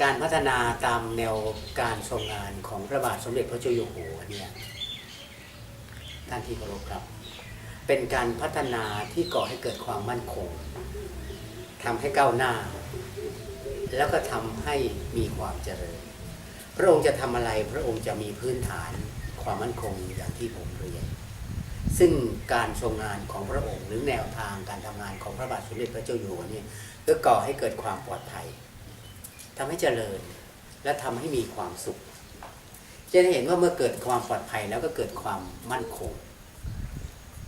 การพัฒนาตามแนวการทรงงานของพระบาทสมเด็จพระเจ้าอยู่หัวเนี่ยท่านที่เคารพครับ เป็นการพัฒนาที่ก่อให้เกิดความมั่นคงทำให้ก้าวหน้า แล้วก็ทำให้มีความเจริญ พระองค์จะทำอะไรพระองค์จะมีพื้นฐานความมั่นคงอย่างที่ผมเรียน ซึ่งการทรงงานของพระองค์หรือแนวทางการทำงานของพระบาทสมเด็จพระเจ้าอยู่หัวเนี่ยก็ก่อให้เกิดความปลอดภัย ทำให้เจริญ และทำให้มีความสุข จะได้เห็นว่าเมื่อเกิดความปลอดภัยแล้วก็เกิดความมั่นคง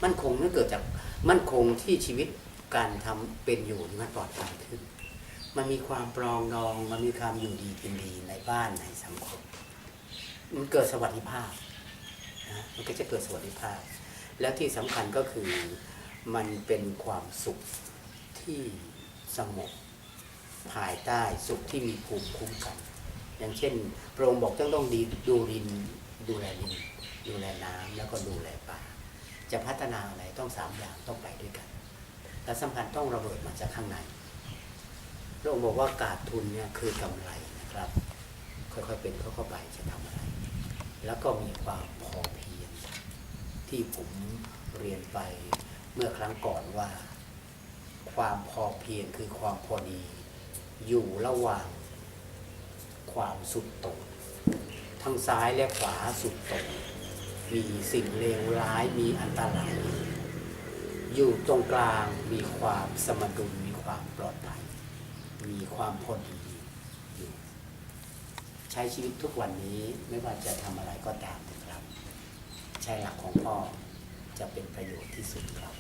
มั่นคงนั้นเกิดจากมั่นคงที่ชีวิตการทำเป็นอยู่มันปลอดภัยขึ้น มันมีความปรองดอง มันมีความอยู่ดีกินดีในบ้านในสังคม มันเกิดสวัสดิภาพนะมันก็จะเกิดสวัสดิภาพ แล้วที่สำคัญก็คือมันเป็นความสุขที่สงบ ภายใต้สุขที่มีภูมิคุ้มกัน อย่างเช่น พระองค์บอกต้องต้องดีดูรินดูแลดินดูแลน้ำแล้วก็ดูแลป่า จะพัฒนาอะไรต้องสามอย่างต้องไปด้วยกันและสำคัญต้องระเบิดมาจากข้างในพระองค์บอกว่ากาดทุนเนี่ยคือกำไรนะครับ ค่อยๆเป็นค่อยๆไปจะทำอะไร แล้วก็มีความพอเพียงที่ผมเรียนไปเมื่อครั้งก่อนว่า ความพอเพียงคือความพอดี อยู่ระหว่างความสุดโต่งทั้งซ้ายและขวาสุดโต่งมีสิ่งเลวร้ายมีอันตราย อยู่ตรงกลางมีความสมดุลมีความปลอดภัย มีความพอดีอยู่ใช้ชีวิตทุกวันนี้ไม่ว่าจะทำอะไรก็ตามนะครับ ใช้หลักของพ่อจะเป็นประโยชน์ที่สุดครับ